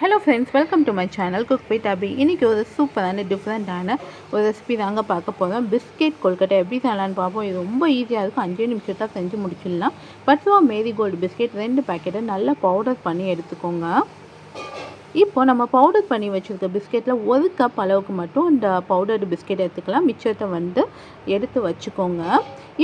Hello friends welcome to my channel cook with Abhi இன்றைக்கி ஒரு சூப்பரான டிஃப்ரெண்ட்டான ஒரு ரெசிபி தாங்க பார்க்க போகிறோம் பிஸ்கெட் கொல்கட்டை எப்படி செய்யலான்னு பார்ப்போம். இது ரொம்ப ஈஸியாக இருக்கும். அஞ்சே நிமிஷத்தான் செஞ்சு முடிச்சிடலாம். பத்துவா மேரி கோல்டு பிஸ்கெட் ரெண்டு பேக்கெட்டை நல்லா பவுடர் பண்ணி எடுத்துக்கோங்க. இப்போ நம்ம பவுடர் பண்ணி வச்சுருக்க பிஸ்கெட்டில் ஒரு கப் அளவுக்கு மட்டும் இந்த பவுடர்டு பிஸ்கெட் எடுத்துக்கலாம். மிச்சத்தை வந்து எடுத்து வச்சுக்கோங்க.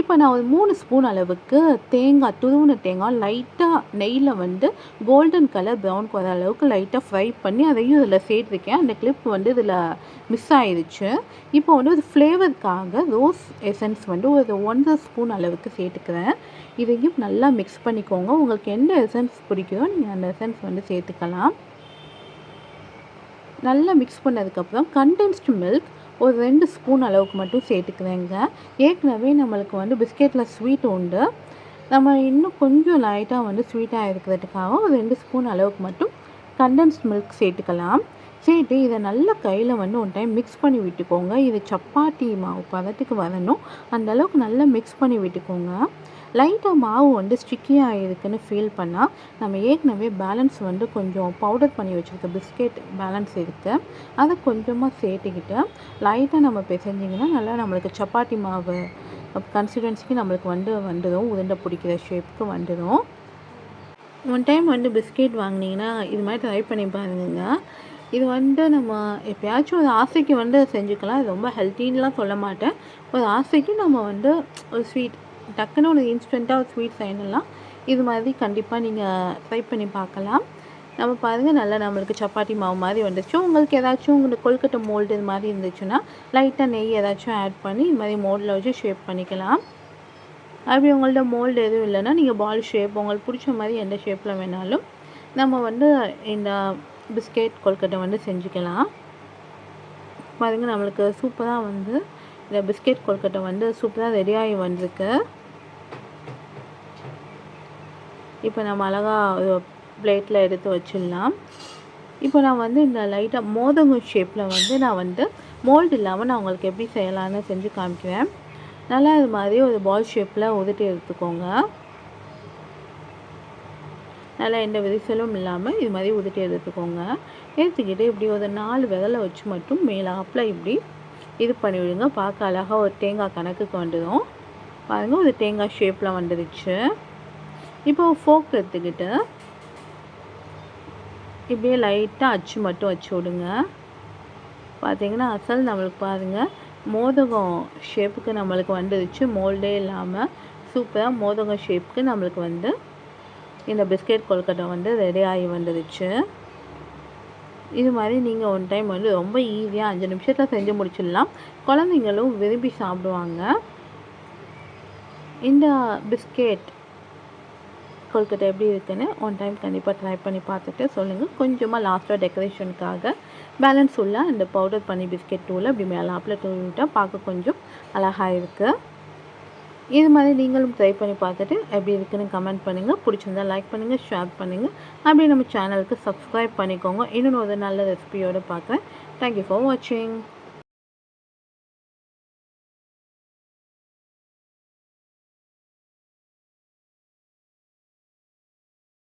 இப்போ நான் ஒரு மூணு ஸ்பூன் அளவுக்கு தேங்காய் துருவின தேங்காய் லைட்டாக நெய்யில் வந்து கோல்டன் கலர் ப்ரௌன் வர அளவுக்கு லைட்டாக ஃப்ரை பண்ணி அதையும் இதில் சேர்த்துருக்கேன். அந்த கிளிப் வந்து இதில் மிஸ் ஆயிடுச்சு இப்போ வந்து ஒரு ஃப்ளேவருக்காக ரோஸ் எசன்ஸ் வந்து ஒரு ஒன்றரை ஸ்பூன் அளவுக்கு சேர்த்துக்கிறேன். இதையும் நல்லா மிக்ஸ் பண்ணிக்கோங்க. உங்களுக்கு எந்த எசன்ஸ் பிடிக்குதோ நீங்கள் அந்த எசன்ஸ் வந்து சேர்த்துக்கலாம். நல்லா மிக்ஸ் பண்ணதுக்கப்புறம் கண்டென்ஸ்டு மில்க் ஒரு ரெண்டு ஸ்பூன் அளவுக்கு மட்டும் சேர்த்துக்கிறேங்க. ஏற்கனவே நம்மளுக்கு வந்து பிஸ்கெட்டில் ஸ்வீட் உண்டு. நம்ம இன்னும் கொஞ்சம் லைட்டாக வந்து ஸ்வீட்டாக இருக்கிறதுக்காக ஒரு ரெண்டு ஸ்பூன் அளவுக்கு மட்டும் கண்டென்ஸ்ட் மில்க் சேர்த்துக்கலாம். சேர்த்து இதை நல்லா கையில் வந்து ஒன் டைம் மிக்ஸ் பண்ணி விட்டுக்கோங்க. இது சப்பாத்தி மாவு பதத்துக்கு வரணும். அந்த அளவுக்கு நல்லா மிக்ஸ் பண்ணி விட்டுக்கோங்க. லைட்டாக மாவு வந்து ஸ்டிக்கியாக இருக்குன்னு ஃபீல் பண்ணால் நம்ம ஏற்கனவே பேலன்ஸ் வந்து கொஞ்சம் பவுடர் பண்ணி வச்சுருக்க பிஸ்கெட் பேலன்ஸ் இருக்குது அதை கொஞ்சமாக சேர்த்துக்கிட்டு லைட்டாக நம்ம பிசைஞ்சிங்கன்னா நல்லா நம்மளுக்கு சப்பாத்தி மாவு கன்சிஸ்டன்சிக்கு நம்மளுக்கு வந்து வந்துடும் உருண்டை பிடிக்கிற ஷேப்புக்கு வந்துடும். ஒன் டைம் வந்து பிஸ்கெட் வாங்கினீங்கன்னா இது மாதிரி ட்ரை பண்ணி பாருங்க இது வந்து நம்ம எப்பயாச்சும் ஒரு ஆசைக்கு வந்து செஞ்சுக்கலாம். ரொம்ப ஹெல்த்தின்லாம் சொல்ல மாட்டேன். ஒரு ஆசைக்கு நம்ம வந்து ஒரு ஸ்வீட் டக்குன்னு உனக்கு இன்ஸ்டண்ட்டாக ஒரு ஸ்வீட் செய்யணும்லாம் இது மாதிரி கண்டிப்பாக நீங்கள் ட்ரை பண்ணி பார்க்கலாம். நம்ம பாருங்கள் நல்லா நம்மளுக்கு சப்பாத்தி மாவு மாதிரி வந்துச்சு. உங்களுக்கு ஏதாச்சும் உங்களுக்கு கொல்கட்டை மோல்டு இது மாதிரி இருந்துச்சுன்னா லைட்டாக நெய் ஏதாச்சும் ஆட் பண்ணி இது மாதிரி மோல்டில் வச்சு ஷேப் பண்ணிக்கலாம். அப்படி உங்கள்ட்ட மோல்டு எதுவும் இல்லைன்னா நீங்கள் பால் ஷேப் உங்களுக்கு பிடிச்ச மாதிரி எந்த ஷேப்பில் வேணாலும் நம்ம வந்து இந்த பிஸ்கெட் கொல்கட்டை வந்து செஞ்சுக்கலாம். பாருங்கள் நம்மளுக்கு சூப்பராக வந்து இந்த பிஸ்கெட் கொல்கட்டை வந்து சூப்பராக ரெடியாகி வந்திருக்கு. இப்போ நம்ம அழகாக பிளேட்டில் எடுத்து வச்சிடலாம். இப்போ நான் வந்து இந்த லைட்டாக மோதகம் ஷேப்பில் வந்து நான் வந்து மோல்டு இல்லாமல் நான் உங்களுக்கு எப்படி செய்யலான்னு செஞ்சு காமிக்கிறேன். நல்லா இது மாதிரி ஒரு பால் ஷேப்பில் உதட்டி எடுத்துக்கோங்க. நல்லா எந்த விரிசலும் இல்லாமல் இது மாதிரி உதட்டி எடுத்துக்கோங்க. எடுத்துக்கிட்டு இப்படி ஒரு நாலு விரலை வச்சு மட்டும் மேலாப்பில் இப்படி இது பண்ணி விடுங்க. பார்க்க அழகாக ஒரு தேங்காய் கணக்குக்கு வந்துடும். பாருங்கள் ஒரு தேங்காய் ஷேப்பில் வந்துடுச்சு இப்போ ஃபோக் எடுத்துக்கிட்டு இப்படியே லைட்டாக அச்சு மட்டும் வச்சு விடுங்க. பார்த்தீங்கன்னா அசல் நம்மளுக்கு பாருங்கள் மோதகம் ஷேப்புக்கு நம்மளுக்கு வந்துடுச்சு மோல்டே இல்லாமல் சூப்பராக மோதகம் ஷேப்புக்கு நம்மளுக்கு வந்து இந்த பிஸ்கெட் கொல்கட்டை வந்து ரெடி ஆகி வந்துடுச்சு இது மாதிரி நீங்கள் ஒன் டைம் வந்து ரொம்ப ஈஸியாக அஞ்சு நிமிஷத்தில் செஞ்சு முடிச்சிடலாம். குழந்தைங்களும் விரும்பி சாப்பிடுவாங்க. இந்த பிஸ்கெட் கொடுத்துட்டு எப்படி இருக்குன்னு ஒன் டைம் கண்டிப்பாக ட்ரை பண்ணி பார்த்துட்டு சொல்லுங்கள் கொஞ்சமாக லாஸ்ட்டாக டெக்கரேஷனுக்காக பேலன்ஸ் உள்ள அந்த பவுடர் பண்ணி பிஸ்கெட் டூவில் அப்படி மேலே ஆப்பில் தூவிட்டால் பார்க்க கொஞ்சம் அழகாக இருக்குது இது மாதிரி நீங்களும் ட்ரை பண்ணி பார்த்துட்டு எப்படி இருக்குன்னு கமெண்ட் பண்ணுங்கள் பிடிச்சிருந்தா லைக் பண்ணுங்கள் ஷேர் பண்ணுங்கள் அப்படியே நம்ம சேனலுக்கு சப்ஸ்கிரைப் பண்ணிக்கோங்க. இன்னொன்று ஒரு நல்ல ரெசிபியோடு பார்க்குறேன். தேங்க்யூ ஃபார் வாட்சிங்